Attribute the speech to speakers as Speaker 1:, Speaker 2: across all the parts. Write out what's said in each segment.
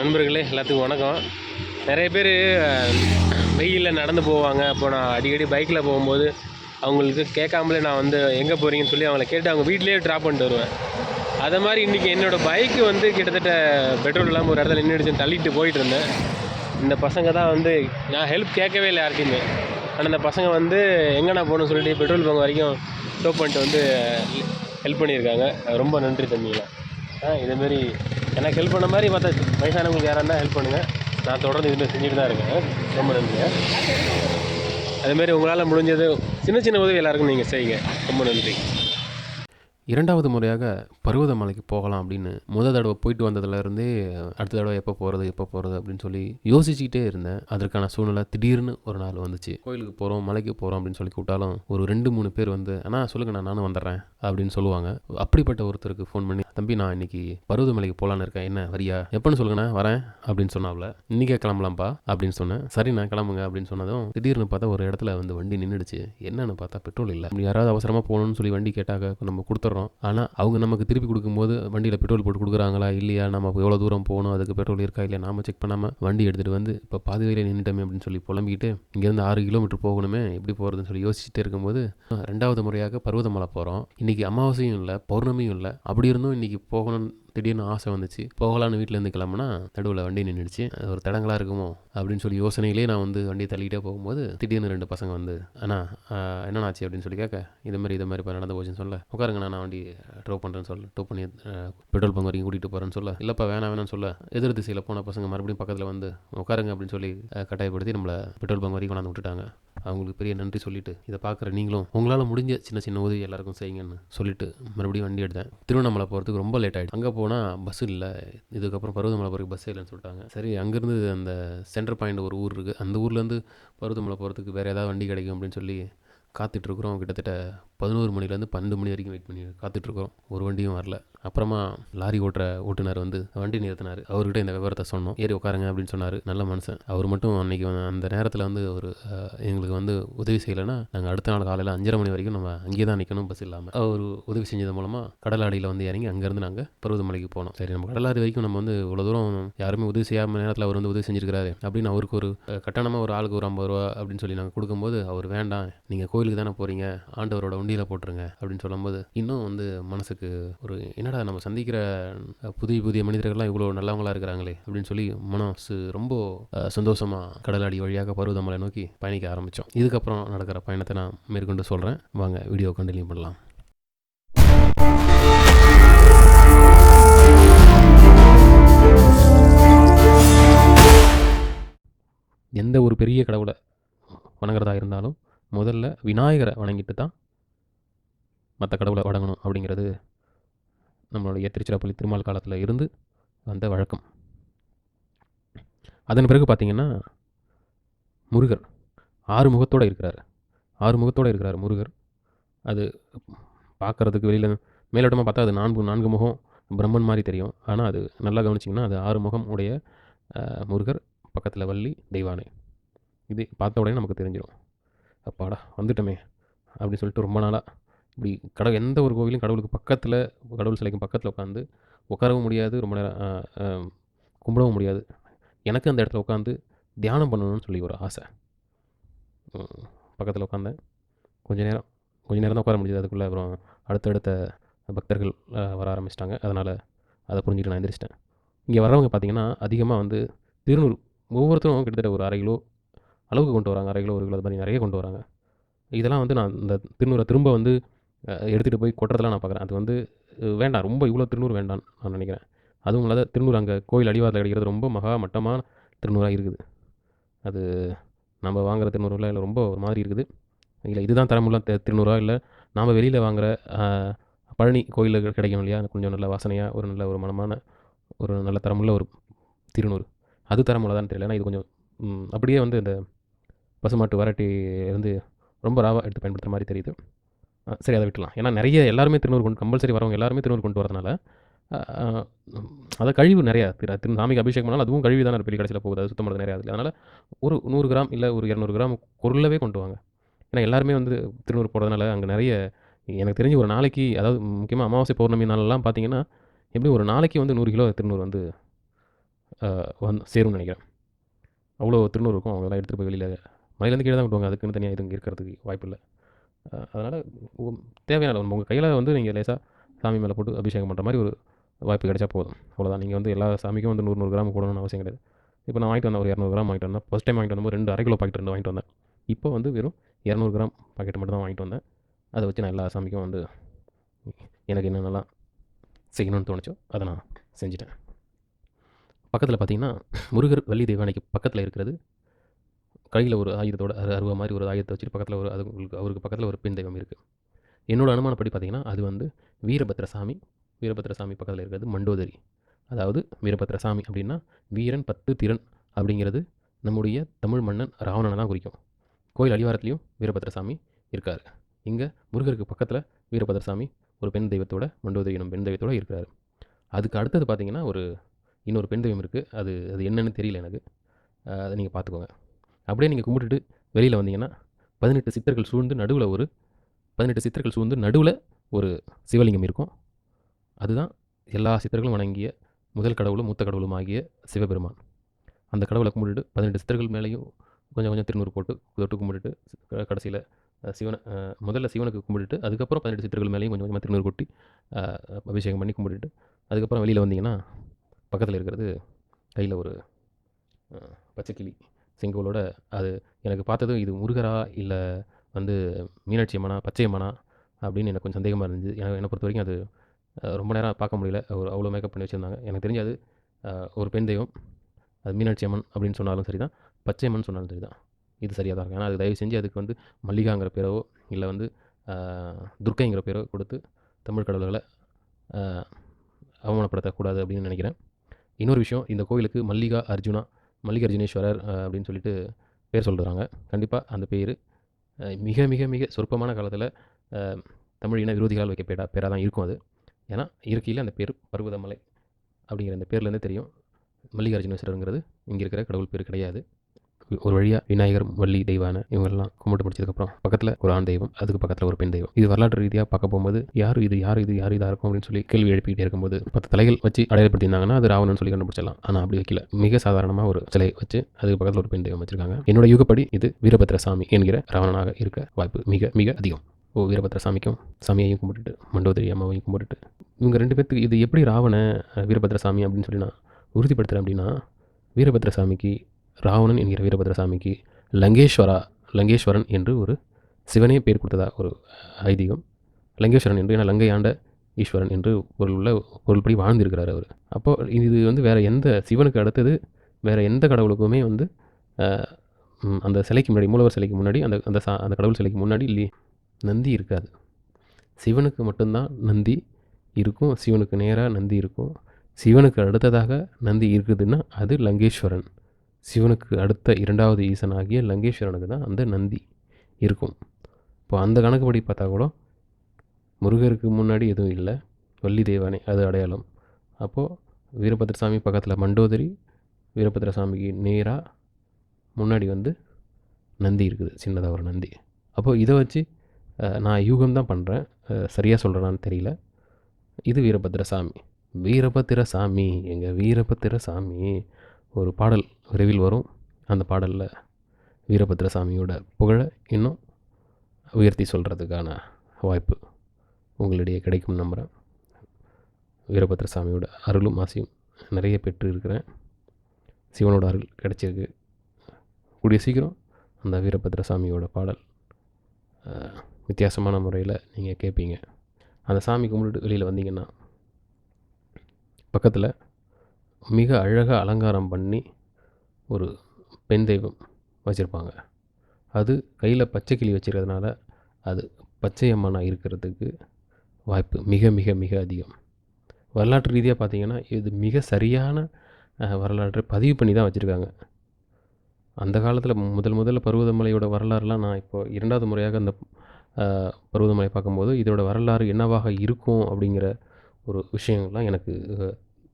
Speaker 1: நண்பர்களே எல்லாத்துக்கும் வணக்கம். நிறைய பேர் வெயிலில் நடந்து போவாங்க. அப்போ நான் அடிக்கடி பைக்கில் போகும்போது அவங்களுக்கு கேட்காமலே நான் வந்து எங்கே போகிறீங்கன்னு சொல்லி அவங்கள கேட்டு அவங்க வீட்லேயே ட்ராப் பண்ணிட்டு வருவேன். அதை மாதிரி இன்றைக்கி என்னோடய பைக்கு வந்து கிட்டத்தட்ட பெட்ரோல் இல்லாமல் ஒரு இடத்துல நின்றுடுச்சு தள்ளிட்டு போயிட்டு இருந்தேன். இந்த பசங்க தான் வந்து நான் ஹெல்ப் கேட்கவே இல்லை யார்ட்டையுமே ஆனால் இந்த பசங்க வந்து எங்கேண்ணா போகணும்னு சொல்லிட்டு பெட்ரோல் பங்க் வரைக்கும் ஸ்டோப் பண்ணிட்டு வந்து ஹெல்ப் பண்ணியிருக்காங்க. ரொம்ப நன்றி தம்பிங்களா இதேமாரி எனக்கு ஹெல்ப் பண்ண மாதிரி மற்ற வயசானவங்களுக்கு யாராக இருந்தால் ஹெல்ப் பண்ணுங்கள் நான் தொடர்ந்து இதுமாரி செஞ்சுட்டு தான் இருக்கேன். ரொம்ப நன்றிங்க அதேமாரி உங்களால் முடிஞ்சது சின்ன சின்ன உதவி எல்லாருக்கும் நீங்கள் செய்யுங்க. ரொம்ப நன்றி.
Speaker 2: இரண்டாவது முறையாக பருவதமலைக்கு போகலாம் அப்படின்னு முதல் தடவை போயிட்டு வந்ததுலேருந்தே அடுத்த தடவை எப்போ போகிறது எப்போ போகிறது அப்படின்னு சொல்லி யோசிச்சுக்கிட்டே இருந்தேன். அதற்கான சூழ்நிலை திடீர்னு ஒரு நாள் வந்துச்சு. கோயிலுக்கு போகிறோம் மலைக்கு போகிறோம் அப்படின்னு சொல்லி கூப்பிட்டாலும் ஒரு ரெண்டு மூணு பேர் வந்து அண்ணா சொல்லுங்க நான் நானும் வந்துடுறேன் அப்படின்னு சொல்லுவாங்க. அப்படிப்பட்ட ஒருத்தருக்கு ஃபோன் பண்ணி தம்பி நான் இன்னைக்கு பருவதமலைக்கு போகலான்னு இருக்கேன். என்ன வரியா? எப்போன்னு சொல்லுங்கண்ணா வரேன் அப்படின்னு சொன்னாப்ல. இன்னைக்கே கிளம்பலாம்ப்பா அப்படின்னு சொன்னேன். சரி நான் கிளம்புங்க அப்படின்னு சொன்னதும் திடீர்னு பார்த்தா ஒரு இடத்துல வந்து வண்டி நின்றுடுச்சு என்னன்னு பார்த்தா பெட்ரோல் இல்லை. யாராவது அவசரமாக போகணும்னு சொல்லி வண்டி கேட்டாக்க நம்ம கொடுத்துட்றோம். ஆனால் அவங்க நமக்கு திருப்பி கொடுக்கும்போது வண்டியில் பெட்ரோல் போட்டு கொடுக்குறாங்களா? இல்லையா? நம்ம எவ்வளோ தூரம் போகணும்? அதுக்கு பெட்ரோல் இருக்கா? இல்லையா? நாம செக் பண்ணாமல் வண்டி எடுத்துகிட்டு வந்து இப்போ பாதி வழியில் நின்றுட்டோமே அப்படின்னு சொல்லி புலம்பிக்கிட்டு இங்கேருந்து ஆறு கிலோமீட்டர் போகணுமே எப்படி போகிறதுன்னு சொல்லி யோசிச்சுட்டே இருக்கும்போது ரெண்டாவது முறையாக பருவதமலை போகிறோம் இன்றைக்கி அமாவாசையும் இல்லை பௌர்ணமியும் இல்லை. அப்படி இருந்தும் இன்றைக்கி போகணும்னு திடீர்னு ஆசை வந்துச்சு. போகலான்னு வீட்டிலேருந்து கிளம்புனா நடுவில் வண்டி நின்றுடுச்சு ஒரு தடங்களாக இருக்குமோ அப்படின்னு சொல்லி யோசனையிலே நான் வந்து வண்டியை தள்ளிக்கிட்டே போகும்போது திடீர்னு ரெண்டு பசங்க வந்து அண்ணா ஆஹ், ஆச்சு? அப்படின்னு சொல்லி கேட்க இது மாதிரி இது மாதிரி இப்போ நடந்து போச்சுன்னு சொல்ல உட்காருங்கண்ணா நான் வண்டி ட்ரோ பண்ணுறேன்னு சொல்ல. ட்ரோ பண்ணி பெட்ரோல் பங்க் வரைக்கும் கூட்டிகிட்டு போகிறேன்னு சொல்ல. இல்லைப்பா வேணாம் வேணாம்னு சொல்ல. எதிர் திசையில் போன பசங்க மறுபடியும் பக்கத்தில் வந்து உட்காருங்க அப்படின்னு சொல்லி கட்டாயப்படுத்தி நம்மளை பெட்ரோல் பங்க் வரைக்கும் கொண்டாந்து விட்டுட்டாங்க. அவங்களுக்கு பெரிய நன்றி சொல்லிட்டு இதை பார்க்குற நீங்களும் உங்களால் முடிஞ்ச சின்ன சின்ன உதவி எல்லாருக்கும் செய்யுங்கன்னு சொல்லிட்டு மறுபடியும் வண்டி எடுத்தேன். திருவண்ணாமலை போகிறதுக்கு ரொம்ப லேட் ஆகிடுச்சு அங்கே போனால் பஸ் இல்லை. இதுக்கப்புறம் பருவதமலை போகிறதுக்கு பஸ் இல்லைன்னு சொல்லிட்டாங்க. சரி அங்கேருந்து அந்த சென்டர் பாயிண்ட் ஒரு ஊர் இருக்குது அந்த ஊர்லேருந்து பருவதமலை போகிறதுக்கு வேறு ஏதாவது வண்டி கிடைக்கும் அப்படின்னு சொல்லி காத்துட்ருக்குறோம். கிட்டத்தட்ட பதினோரு மணிலேருந்து பன்னெண்டு மணி வரைக்கும் வெயிட் பண்ணி காத்துட்ருக்குறோம். ஒரு வண்டியும் வரல. அப்புறமா லாரி ஓட்டுற ஓட்டுநர் வந்து வண்டி நிறுத்தினார். அவர்கிட்ட இந்த விவரத்தை சொன்னோம். ஏறி உட்காருங்க அப்படின்னு சொன்னார். நல்ல மனுஷன். அவர் மட்டும் அன்னைக்கு அந்த நேரத்தில் வந்து ஒரு எங்களுக்கு வந்து உதவி செய்யலைன்னா நாங்கள் அடுத்த நாள் காலையில் அஞ்சரை மணி வரைக்கும் நம்ம அங்கேயே தான் நிற்கணும் பஸ் இல்லாமல் அவர் உதவி செஞ்சது மூலமாக கடலாடியில் வந்து இறங்கி அங்கேருந்து நாங்கள் பருவதமலைக்கு போனோம். சரி நம்ம கடலாடி வரைக்கும் நம்ம வந்து இவ்வளோ தூரம் யாருமே உதவி செய்யாமல் நேரத்தில் அவர் வந்து உதவி செஞ்சிருக்காரு அப்படின்னு அவருக்கு ஒரு கட்டணமாக ஒரு ஆளுக்கு ஒரு ஐம்பது ரூபா அப்படின்னு சொல்லி நாங்கள் கொடுக்கும்போது அவர் வேண்டாம். நீங்கள் கோயிலுக்கு தானே போகிறீங்க ஆண்டவரோட வண்டியில் போட்டுருங்க அப்படின்னு சொல்லும்போது இன்னும் வந்து மனசுக்கு ஒரு என்னடா நம்ம சந்திக்கிற புதிய புதிய மனிதர்கள்லாம் இவ்வளோ நல்லவங்களா இருக்கிறாங்களே அப்படின்னு சொல்லி மனசு ரொம்ப சந்தோஷமாக கடலாடி வழியாக பருவதமலை நோக்கி பயணிக்க ஆரம்பித்தோம் இதுக்கப்புறம் நடக்கிற பயணத்தை நான் மேற்கொண்டு சொல்கிறேன் வாங்க வீடியோ கண்டினியூ பண்ணலாம். எந்த ஒரு பெரிய கடவுளை வணங்குறதா இருந்தாலும் முதல்ல விநாயகரை வணங்கிட்டு தான் மற்ற கடவுளை வணங்கணும் அப்படிங்கிறது நம்மளுடைய திருச்சிராப்பள்ளி திருமால் காலத்தில் இருந்து வந்த வழக்கம். அதன் பிறகு பார்த்தீங்கன்னா முருகர் ஆறு முகத்தோடு இருக்கிறார். ஆறு முகத்தோடு இருக்கிறார் முருகர். அது பார்க்குறதுக்கு வெளியில் மேலோட்டமாக பார்த்தா அது நான்கு நான்கு முகம் பிரம்மன் மாதிரி தெரியும். ஆனால் அது நல்லா கவனிச்சிங்கன்னா அது ஆறு முகம் உடைய முருகர் பக்கத்தில் வள்ளி தெய்வானை. இது பார்த்த உடனே நமக்கு தெரிஞ்சிடும் அப்பாடா வந்துட்டோமே அப்படின்னு சொல்லிட்டு ரொம்ப நாளாக இப்படி கடவுள் எந்த ஒரு கோவிலும் கடவுளுக்கு பக்கத்தில் கடவுள் சிலைக்கும் பக்கத்தில் உட்காந்து உட்காரவும் முடியாது ரொம்ப நேரம் கும்பிடவும் முடியாது. எனக்கு அந்த இடத்துல உட்காந்து தியானம் பண்ணணும்னு சொல்லி ஒரு ஆசை. பக்கத்தில் உட்காந்தேன் கொஞ்ச நேரம் கொஞ்ச நேரம் தான் உட்கார முடிஞ்சது. அதுக்குள்ளே அப்புறம் அடுத்தடுத்த பக்தர்கள் வர ஆரம்பிச்சிட்டாங்க. அதனால் அதை புரிஞ்சுட்டு நான் எந்திரிச்சிட்டேன். இங்கே வர்றவங்க பார்த்தீங்கன்னா அதிகமாக வந்து திருநூறு ஒவ்வொருத்தரும் கிட்டத்தட்ட ஒரு அரை கிலோ அளவுக்கு கொண்டு வராங்க. அரை கிலோ ஒரு கிலோ அது மாதிரி நிறைய கொண்டு வராங்க. இதெல்லாம் வந்து நான் இந்த திருநூறை திரும்ப வந்து எடுத்துகிட்டு போய் கொட்டுறதெல்லாம் நான் பார்க்குறேன். அது வந்து வேண்டாம். ரொம்ப இவ்வளோ திருநூறு வேண்டாம்னு நான் நினைக்கிறேன். அதுவும் இல்லாத திருநூறு அங்கே கோயில் அடிவாரத்தில் கிடைக்கிறது ரொம்ப மகா மட்டமான திருநூறாக இருக்குது. அது நம்ம வாங்குற திருநூறுலாம் இல்லை ரொம்ப ஒரு மாதிரி இருக்குது. இல்லை இதுதான் தரமுள்ள தி- திருநூறுவா இல்லை நாம் வெளியில் வாங்குகிற பழனி கோயிலில் கிடைக்கும் இல்லையா? கொஞ்சம் நல்ல வாசனையாக ஒரு நல்ல ஒரு மனமான ஒரு நல்ல தரமுள்ள ஒரு திருநூறு. அது தரமுள்ளதான்னு தெரியல. ஏன்னா இது கொஞ்சம் அப்படியே வந்து இந்த பசுமாட்டு வராட்டி இருந்து ரொம்ப ராவாக எடுத்து பயன்படுத்துகிற மாதிரி தெரியுது. சரி அதை விட்டுலாம் ஏன்னா நிறைய எல்லாருமே திருநூறு கொண்டு கம்பல்சரி வரவங்க எல்லாருமே திருநூறு கொண்டு வரதுனால அதை கழிவு நிறையா திரு திரு சாமிக்கு அபிஷேகம் பண்ணாலும் அதுவும் கழிவு தானே பெரிய கடைசியில் போகுது. அது சுத்தம் பண்ணுறது நிறையா அதில் அதனால் ஒரு நூறு கிராம் இல்லை ஒரு இரநூறு கிராம் பொருளவே கொண்டு வாங்க. ஏன்னா எல்லாருமே வந்து திருநூறு போகிறதுனால அங்கே நிறைய எனக்கு தெரிஞ்சு ஒரு நாளைக்கு அதாவது முக்கியமாக அமாவாசை பௌர்ணமி நாளெல்லாம் பார்த்தீங்கன்னா எப்படி ஒரு நாளைக்கு வந்து நூறு கிலோ திருநூறு வந்து வந்து சேரும்னு நினைக்கிறேன். அவ்வளோ திருநூறு இருக்கும். அவங்களாம் எடுத்துகிட்டு போய் வெளியில் மலையிலேருந்து கீழே தான் விட்டுவாங்க. அதுக்குன்னு தனியாக எதுவும் இருக்கிறதுக்கு வாய்ப்பு இல்லை. அதனால் தேவையான உங்கள் கையில் வந்து நீங்கள் லேசாக சாமி மேலே போட்டு அபிஷேகம் பண்ணுற மாதிரி ஒரு வாய்ப்பு கிடைச்சா போதும். அவ்வளோதான் நீங்கள் வந்து எல்லா சாமிக்கும் வந்து நூறு நூறு கிராம் போடணும்னு அவசியம் கிடையாது. இப்போ நான் வாங்கிட்டு வந்தேன் ஒரு இரநூறு கிராம் வாங்கிட்டு வந்தேன். ஃபஸ்ட் டைம் வாங்கிட்டு வந்தோம் ரெண்டு அரை கிலோ பாக்கெட் ரெண்டு வாங்கிட்டு வந்தேன். இப்போ வந்து வெறும் இரநூறு கிராம் பாக்கெட் மட்டும் தான் வாங்கிட்டு வந்தேன். அதை வச்சு நான் எல்லா சாமிக்கும் வந்து எனக்கு என்னென்னலாம் செய்யணும்னு தோணுச்சோ அதை நான் செஞ்சுட்டேன். பக்கத்தில் பார்த்தீங்கன்னா முருகர் வள்ளி தெய்வானைக்கு பக்கத்தில் இருக்கிறது கையில் ஒரு ஆயுதத்தோட அது அருவா மாதிரி ஒரு ஆயுதத்தை வச்சுட்டு பக்கத்தில் ஒரு அது உங்களுக்கு அவருக்கு பக்கத்தில் ஒரு பெண் தெய்வம் இருக்குது என்னோடய அனுமானப்படி பார்த்தீங்கன்னா அது வந்து வீரபத்ர சாமி வீரபத்ர சாமி பக்கத்தில் இருக்கிறது மண்டோதரி. அதாவது வீரபத்ர சாமி அப்படின்னா வீரன் பத்து திறன் அப்படிங்கிறது நம்முடைய தமிழ் மன்னன் ராவணனை தான் குறிக்கும். கோயில் அடிவாரத்துலேயும் வீரபத்ர சாமி இருக்கார். இங்கே முருகருக்கு பக்கத்தில் வீரபத்ர சாமி ஒரு பெண் தெய்வத்தோட மண்டோதரி எனும் பெண் தெய்வத்தோட இருக்கிறார். அதுக்கு அடுத்தது பார்த்தீங்கன்னா ஒரு இன்னொரு பெண் தெய்வம் இருக்குது அது அது என்னன்னு தெரியல எனக்கு. அதை நீங்கள் பார்த்துக்கோங்க அப்படியே நீங்கள் கும்பிட்டுட்டு வெளியில் வந்தீங்கன்னா பதினெட்டு சித்தர்கள் சூழ்ந்து நடுவில் ஒரு பதினெட்டு சித்தர்கள் சூழ்ந்து நடுவில் ஒரு சிவலிங்கம் இருக்கும். அதுதான் எல்லா சித்தர்களும் வணங்கிய முதல் கடவுளும் மூத்த கடவுளும் ஆகிய சிவபெருமான். அந்த கடவுளை கும்பிட்டுட்டு பதினெட்டு சித்தர்கள் மேலேயும் கொஞ்சம் கொஞ்சம் திருநூறு போட்டு தொட்டு கும்பிட்டுட்டு கடைசியில் சிவனை முதல்ல சிவனுக்கு கும்பிட்டுட்டு அதுக்கப்புறம் பதினெட்டு சித்தர்கள் மேலேயும் கொஞ்சம் கொஞ்சமாக திருநூறு கொட்டி அபிஷேகம் பண்ணி கும்பிட்டுட்டு அதுக்கப்புறம் வெளியில் வந்தீங்கன்னா பக்கத்தில் இருக்கிறது கையில் ஒரு பச்சைக்கிளி. செங்கோலோட அது எனக்கு பார்த்ததும் இது முருகரா இல்லை வந்து மீனாட்சி அம்மனா பச்சை அம்மனா அப்படின்னு எனக்கு கொஞ்சம் சந்தேகமாக இருந்துச்சு. எனக்கு என்னை பொறுத்த வரைக்கும் அது ரொம்ப நேரம் பார்க்க முடியல. ஒரு அவ்வளோ மேக்கப் பண்ணி வச்சுருந்தாங்க. எனக்கு தெரிஞ்சு அது ஒரு பெண் தெய்வம் அது மீனாட்சி அம்மன் அப்படின்னு சொன்னாலும் சரி தான் பச்சை அம்மன் சொன்னாலும் சரி தான் இது சரியாக தான் இருக்கும் ஏன்னா அது தயவு செஞ்சு அதுக்கு வந்து மல்லிகாங்கிற பேரோ இல்லை வந்து துர்க்கைங்கிற பேரோ கொடுத்து தமிழ் கடவுள்களை அவமானப்படுத்தக்கூடாது அப்படின்னு நினைக்கிறேன். இன்னொரு விஷயம் இந்த கோவிலுக்கு மல்லிகா அர்ஜுனா மல்லிகார்ஜுனேஸ்வரர் அப்படின்னு சொல்லிட்டு பேர் சொல்கிறாங்க கண்டிப்பாக அந்த பேர் மிக மிக மிக சொற்பமான காலத்தில் தமிழ் இன விரோதிகளால் வைக்கப்பட்ட பேராக தான் இருக்கும் அது. ஏன்னா இயற்கையில் அந்த பேர் பருவதமலை அப்படிங்கிற அந்த பேர்லேருந்தே தெரியும். மல்லிகார்ஜுனேஸ்வரருங்கிறது இங்கே இருக்கிற கடவுள் பேர் கிடையாது. ஒரு வழியாக விநாயகர் வள்ளி தெய்வான இவங்கெல்லாம் கும்பிட்டு முடிச்சதுக்கப்புறம் பக்கத்தில் ஒரு ஆண் தெய்வம் அதுக்கு பக்கத்தில் ஒரு பெண் தெய்வம். இது வரலாற்று ரீதியாக பார்க்க போகும்போது யார் இது? யார் இது? யார் இதாக இருக்கும்? அப்படின்னு சொல்லி கேள்வி எழுப்பிக்கிட்டே இருக்கும்போது பத்து தலைகள் வச்சு அடையாளப்படுத்தியிருந்தாங்கன்னா அது ராவணன் சொல்லி கண்டுபிடிச்சலாம் ஆனால் அப்படி வைக்கல. மிக சாதாரணமாக ஒரு சிலை வச்சு அதுக்கு பக்கத்தில் ஒரு பெண் தெய்வம் வச்சிருக்காங்க. என்னோட யுகப்படி இது வீரபத்ர சாமி என்கிற ராவணனாக இருக்க வாய்ப்பு மிக மிக அதிகம். ஓ வீரபத்ர சாமிக்கும் சாமியையும் கும்பிட்டுட்டு மண்டோதரி அம்மாவையும் கும்பிட்டுட்டு. இவங்க ரெண்டு பேர்த்துக்கு இது எப்படி ராவண வீரபத்ர சாமி அப்படின்னு சொல்லி நான் உறுதிப்படுத்துகிறேன் அப்படின்னா வீரபத்ர சாமிக்கு ராவணன் என்கிற வீரபத்ரசாமிக்கு லங்கேஸ்வரா லங்கேஸ்வரன் என்று ஒரு சிவனே பேர் கொடுத்ததா ஒரு ஐதீகம். லங்கேஸ்வரன் என்று ஏன்னா லங்கையாண்ட ஈஸ்வரன் என்று பொருள் உள்ள பொருள்படி வாழ்ந்திருக்கிறார் அவர். அப்போ இது வந்து வேறு எந்த சிவனுக்கு அடுத்தது வேறு எந்த கடவுளுக்குமே வந்து அந்த சிலைக்கு முன்னாடி மூலவர் சிலைக்கு முன்னாடி அந்த அந்த சா அந்த கடவுள் சிலைக்கு முன்னாடி இல்லை நந்தி இருக்காது. சிவனுக்கு மட்டும்தான் நந்தி இருக்கும் சிவனுக்கு நேராக நந்தி இருக்கும். சிவனுக்கு அடுத்ததாக நந்தி இருக்குதுன்னா அது லங்கேஸ்வரன். சிவனுக்கு அடுத்த இரண்டாவது ஈசனாகிய லங்கேஸ்வரனுக்கு தான் அந்த நந்தி இருக்கும். இப்போ அந்த கணக்குப்படி பார்த்தா கூட முருகருக்கு முன்னாடி எதுவும் இல்லை. வள்ளி தேவானே அது அடையாளம். அப்போது வீரபத்ர சாமி பக்கத்தில் மண்டோதரி வீரபத்ர சாமிக்கு நேராக முன்னாடி வந்து நந்தி இருக்குது சின்னதாக ஒரு நந்தி. அப்போது இதை வச்சு நான் யூகம் தான் பண்ணுறேன் சரியாக சொல்கிறேனான்னு தெரியல. இது வீரபத்ர சாமி வீரபத்திர சாமி எங்கள் வீரபத்திர சாமி ஒரு பாடல் விரைவில் வரும். அந்த பாடலில் வீரபத்ர சாமியோட புகழை இன்னும் உயர்த்தி சொல்கிறதுக்கான வாய்ப்பு உங்களிடையே கிடைக்கும் நம்புகிறேன் வீரபத்ர சாமியோட அருளும் ஆசையும் நிறைய பெற்று இருக்கிறேன் சிவனோட அருள் கிடைச்சிருக்கு. கூடிய சீக்கிரம் அந்த வீரபத்ர சாமியோட பாடல் வித்தியாசமான முறையில் நீங்கள் கேட்பீங்க அந்த சாமி கும்பிட்டு வெளியில் வந்தீங்கன்னா பக்கத்தில் மிக அழகாக அலங்காரம் பண்ணி ஒரு பெண் தெய்வம் வச்சுருப்பாங்க. அது கையில் பச்சை கிளி வச்சுருக்கிறதுனால அது பச்சை அம்மனாக இருக்கிறதுக்கு வாய்ப்பு மிக மிக மிக அதிகம். வரலாற்று ரீதியாக பார்த்திங்கன்னா இது மிக சரியான வரலாற்றை பதிவு பண்ணி தான் வச்சுருக்காங்க. அந்த காலத்தில் முதல் முதல்ல பருவதமலையோட வரலாறுலாம் நான் இப்போ இரண்டாவது முறையாக அந்த பருவதமலை பார்க்கும்போது இதோட வரலாறு என்னவாக இருக்கும் அப்படிங்கிற ஒரு விஷயங்கள்லாம் எனக்கு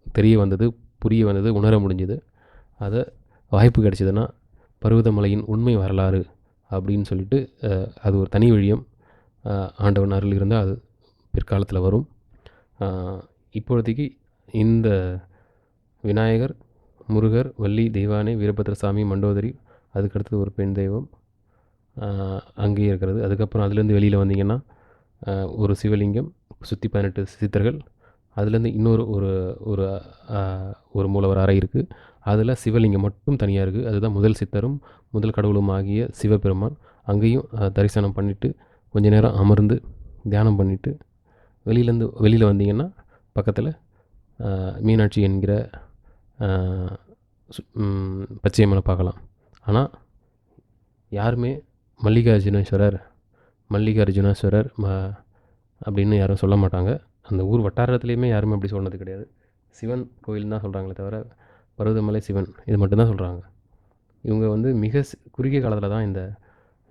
Speaker 2: தெரிய வந்தது. புரிய வந்தது உணர முடிஞ்சுது. அதை வாய்ப்பு கிடைச்சதுன்னா பருவதமலையின் உண்மை வரலாறு அப்படின்னு சொல்லிட்டு அது ஒரு தனி வழியம் ஆண்டவன் அருள் இருந்தால் அது பிற்காலத்தில் வரும். இப்பொழுதைக்கு இந்த விநாயகர் முருகர் வள்ளி தெய்வானை வீரபத்ரசாமி மண்டோதரி அதுக்கடுத்தது ஒரு பெண் தெய்வம் அங்கேயே இருக்கிறது. அதுக்கப்புறம் அதுலேருந்து வெளியில் வந்தீங்கன்னா ஒரு சிவலிங்கம் சுற்றி பதினெட்டு சித்தர்கள் அதுலேருந்து இன்னொரு ஒரு ஒரு ஒரு மூலவர் அறை இருக்குது அதில் சிவலிங்கம் மட்டும் தனியாக இருக்குது அதுதான் முதல் சித்தரும் முதல் கடவுளும் ஆகிய சிவபெருமான். அங்கேயும் தரிசனம் பண்ணிவிட்டு கொஞ்ச நேரம் அமர்ந்து தியானம் பண்ணிவிட்டு வெளியிலேருந்து வெளியில் வந்தீங்கன்னா பக்கத்தில் மீனாட்சி என்கிற சு- பச்சையம்மனை பார்க்கலாம். ஆனால் யாருமே மல்லிகார்ஜுனேஸ்வரர் மல்லிகார்ஜுனேஸ்வரர் ம அப்படின்னு யாரும் சொல்ல மாட்டாங்க. அந்த ஊர் வட்டாரத்துலேயுமே யாருமே அப்படி சொன்னது கிடையாது. சிவன் கோயில் தான் சொல்கிறாங்களே தவிர பருவதமலை சிவன் இது மட்டும்தான் சொல்கிறாங்க இவங்க வந்து மிக குறுகிய காலத்தில் தான் இந்த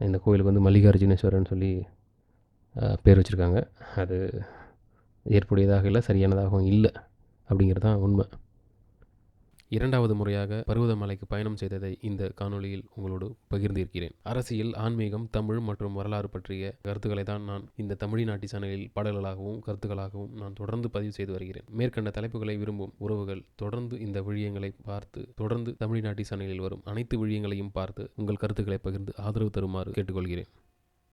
Speaker 2: இந்த கோயிலுக்கு வந்து மல்லிகார்ஜுனேஸ்வரன் சொல்லி பேர் வச்சுருக்காங்க. அது ஏற்புடையதாக இல்லை சரியானதாகவும் இல்லை அப்படிங்கிறது தான் உண்மை. இரண்டாவது முறையாக பருவதமலைக்கு பயணம் செய்ததை இந்த காணொளியில் உங்களோடு பகிர்ந்திருக்கிறேன். அரசியல் ஆன்மீகம் தமிழ் மற்றும் வரலாறு பற்றிய கருத்துக்களை தான் நான் இந்த தமிழி நாட்டி சேனலில் பாடல்களாகவும் கருத்துக்களாகவும் நான் தொடர்ந்து பதிவு செய்து வருகிறேன். மேற்கண்ட தலைப்புகளை விரும்பும் உறவுகள் தொடர்ந்து இந்த விழியங்களை பார்த்து தொடர்ந்து தமிழ் நாட்டி சேனலில் வரும் அனைத்து விழியங்களையும் பார்த்து உங்கள் கருத்துக்களை பகிர்ந்து ஆதரவு தருமாறு கேட்டுக்கொள்கிறேன்.